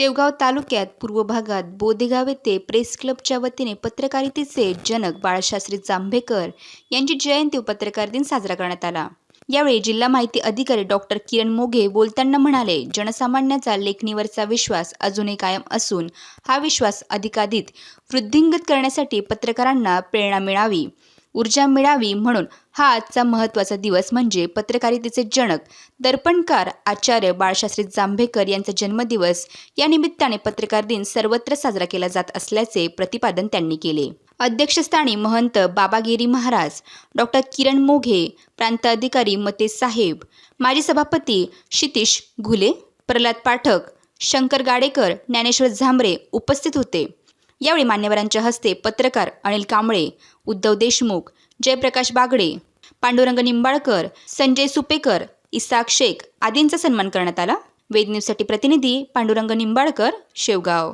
शेवगाव तालुक्यात पूर्व भागात बोदेगाव येथे प्रेस क्लबच्या वतीने पत्रकारितेचे जनक बाळशास्त्री जांभेकर यांची जयंती पत्रकार दिन साजरा करण्यात आला. यावेळी जिल्हा माहिती अधिकारी डॉक्टर किरण मोघे बोलताना म्हणाले जनसामान्याचा लेखणीवरचा विश्वास अजूनही कायम असून हा विश्वास अधिकाधिक वृद्धिंगत करण्यासाठी पत्रकारांना प्रेरणा मिळावी. ऊर्जा मिळावी म्हणून हा आजचा महत्त्वाचा दिवस म्हणजे पत्रकारितेचे जनक दर्पणकार आचार्य बाळशास्त्री जांभेकर यांचा जन्मदिवस. या निमित्ताने पत्रकार दिन सर्वत्र साजरा केला जात असल्याचे प्रतिपादन त्यांनी केले. अध्यक्षस्थानी महंत बाबागिरी महाराज डॉक्टर किरण मोघे प्रांत अधिकारी मते साहेब माजी सभापती क्षितिश घुले प्रल्हाद पाठक शंकर गाडेकर ज्ञानेश्वर झांबरे उपस्थित होते. यावेळी मान्यवरांच्या हस्ते पत्रकार अनिल कांबळे उद्धव देशमुख जयप्रकाश बागडे पांडुरंग निंबाळकर संजय सुपेकर इसाक शेख आदींचा सन्मान करण्यात आला. वेद न्यूजसाठी प्रतिनिधी पांडुरंग निंबाळकर शेवगाव.